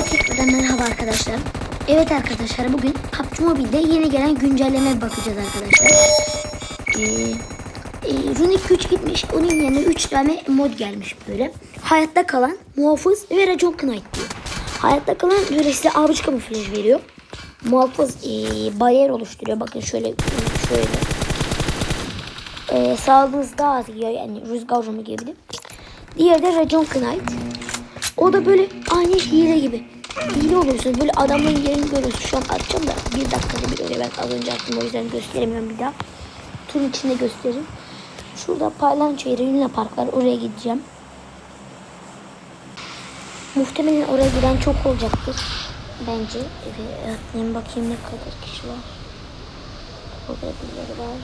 Hepinize tekrardan merhaba arkadaşlar. Evet arkadaşlar bugün PUBG Mobile'de yeni gelen güncelleme bakacağız arkadaşlar. Ee, e, Runic güç gitmiş. Onun yerine 3 tane mod gelmiş böyle. Hayatta kalan, muhafız ve racon knight diyor. Hayatta kalan böyle size avcı kamuflaj veriyor. Muhafız e, bariyer oluşturuyor. Bakın şöyle şöyle. E, sağlığınız daha az gidiyor. Yani rüzgar rumu gibi. Diğeri de racon knight. O da böyle aynı hile gibi. Hile oluyorsun. Böyle adamların yerini görüyorsun. Şu an atacağım da bir dakikada bir öyle ben az önce attım. O yüzden gösteremiyorum bir daha. Turun içinde göstereyim. Şurada Paylanço yeri Luna Park var. Oraya gideceğim. Muhtemelen oraya giden çok olacaktır. Bence. Evet, atlayayım bakayım ne kadar kişi var. Burada birileri var.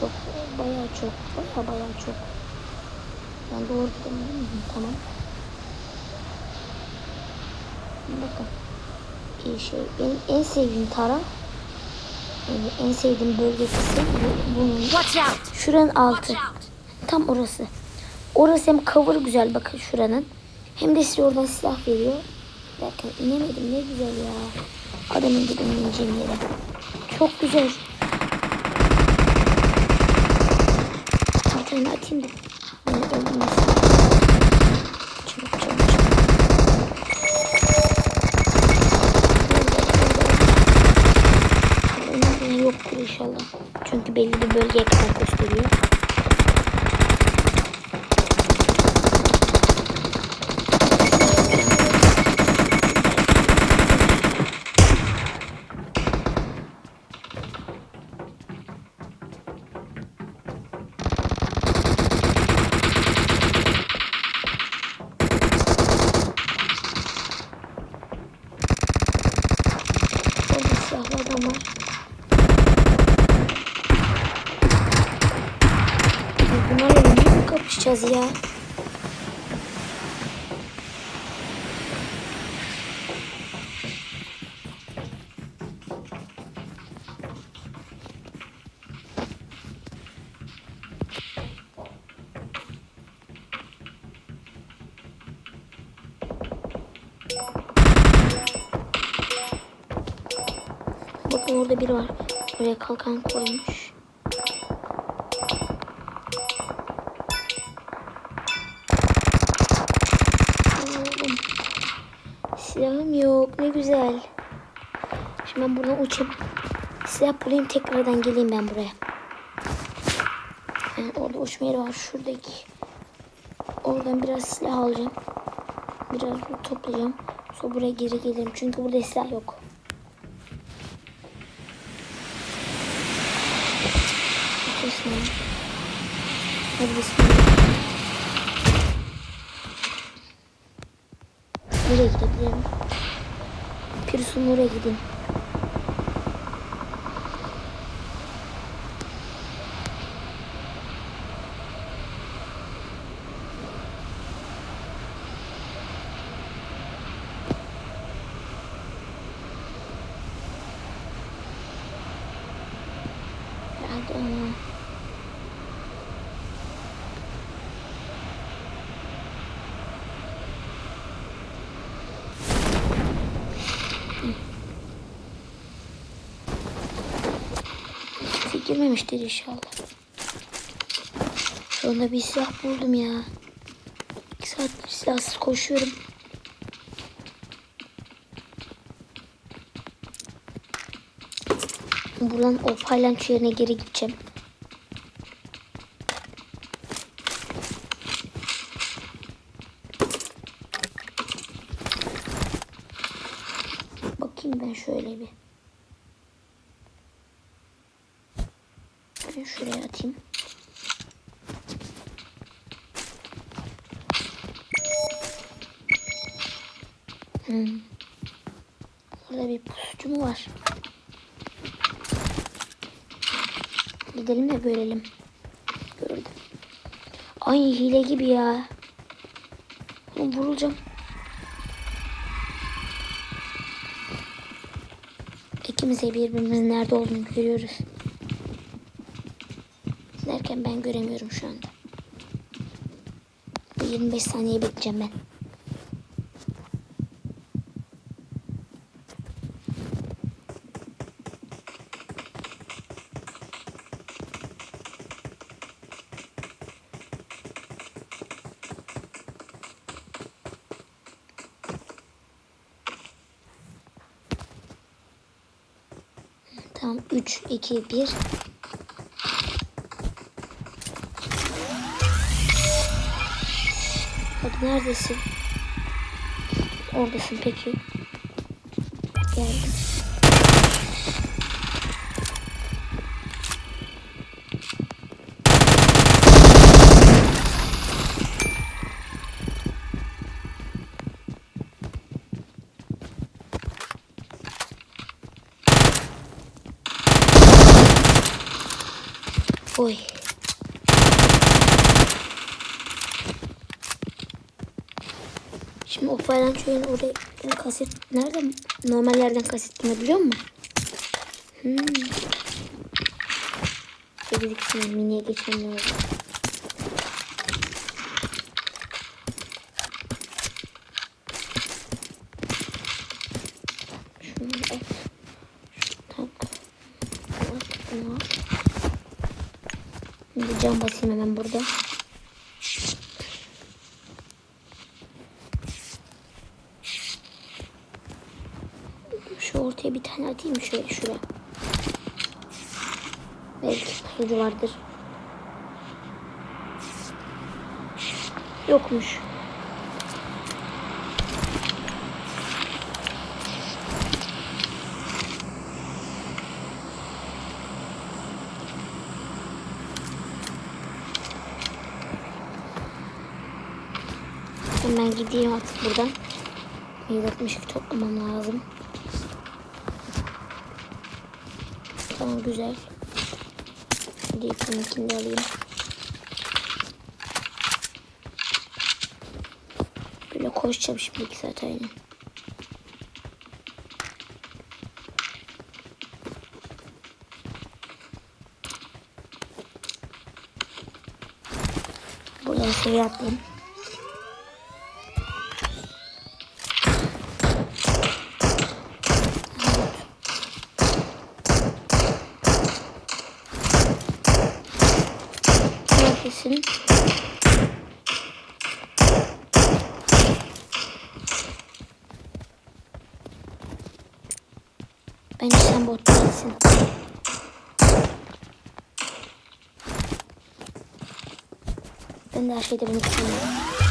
Çok, bayağı çok, bayağı bayağı çok. Ben doğru mi? Tamam. Bakın. Bir şey. Benim en sevdiğim taraf yani en sevdiğim bölge kısım bu, bunun. Şuranın altı. Tam orası. Orası hem cover güzel bakın şuranın. Hem de size oradan silah veriyor. Derken inemedim ne güzel ya. Adamın dibine ineceğim yere. Çok güzel. Bir tane atayım da. Beni öldürmesin. Yoktur inşallah. Çünkü belli bir bölgeye kadar gösteriyor. Bakın orada biri var. Oraya kalkan koymuş. Oğlum. Silahım yok. Ne güzel. Şimdi ben buradan uçayım. Silah bulayım tekrardan geleyim ben buraya. Yani orada uçma yeri var. Şuradaki. Oradan biraz silah alacağım. Biraz toplayacağım. Sonra buraya geri gelirim. Çünkü burada silah yok. Bismillah. Hadi bismillah. Nereye gidebilirim? Pirsun oraya gidin. Hadi ama. Kimse girmemiştir inşallah. Sonunda bir silah buldum ya. İki saattir silahsız koşuyorum. Buradan o paylanç yerine geri gideceğim. Bakayım ben şöyle bir. Ben şuraya atayım. Hmm. Orada bir pusucu mu var? Gidelim de görelim. Gördüm. Ay hile gibi ya. Oğlum vurulacağım. İkimiz de birbirimizin nerede olduğunu görüyoruz. Derken ben göremiyorum şu anda. Bu 25 saniye bekleyeceğim ben. Tamam 3, 2, 1. Hadi neredesin? Oradasın peki. Geldim. Oy. Şimdi o paylaşçının oraya kaset nerede? Normal yerden kaset biliyor musun? Hmm. Dedik şimdi miniye geçmem lazım. Şunu al. Şunu tak. Al. Şimdi cam basayım hemen burada. Şu ortaya bir tane atayım şöyle şuraya. Belki pusucu vardır. Yokmuş. Hemen gideyim artık buradan. 162 toplamam lazım. Tamam güzel. Yakınınkini de alayım. Böyle koşacağım şimdi iki saat aynı. Buradan seviye atlayayım. Neredesin? Bence sen bot değilsin. Ben de her şeyde bunu sanıyorum.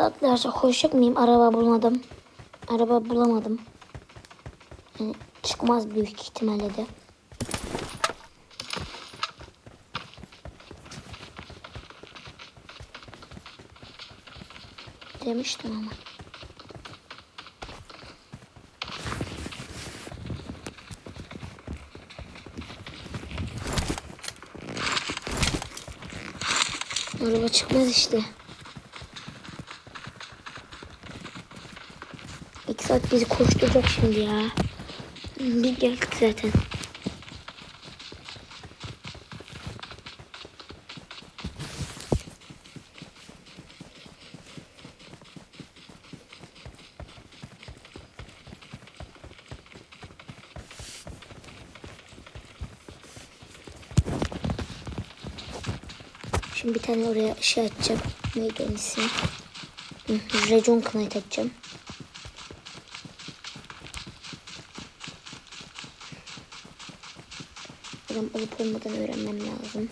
Saatlerce koşacak mıyım? Araba bulmadım. Araba bulamadım. Yani çıkmaz büyük ihtimalle de. Demiştim ama. Araba çıkmaz işte. İki saat bizi koşturacak şimdi ya. Bir geldik zaten. Şimdi bir tane oraya şey atacağım. Neydi onun ismi? Hı, Racon Knight atacağım. Adam olup olmadan öğrenmem lazım.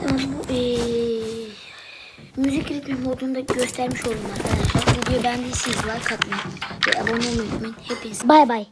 Tamam bu eee, ritmi modunda göstermiş oldum arkadaşlar. Videoyu beğendiyseniz like atmayı ve abone olmayı unutmayın. Hepinize bay bay.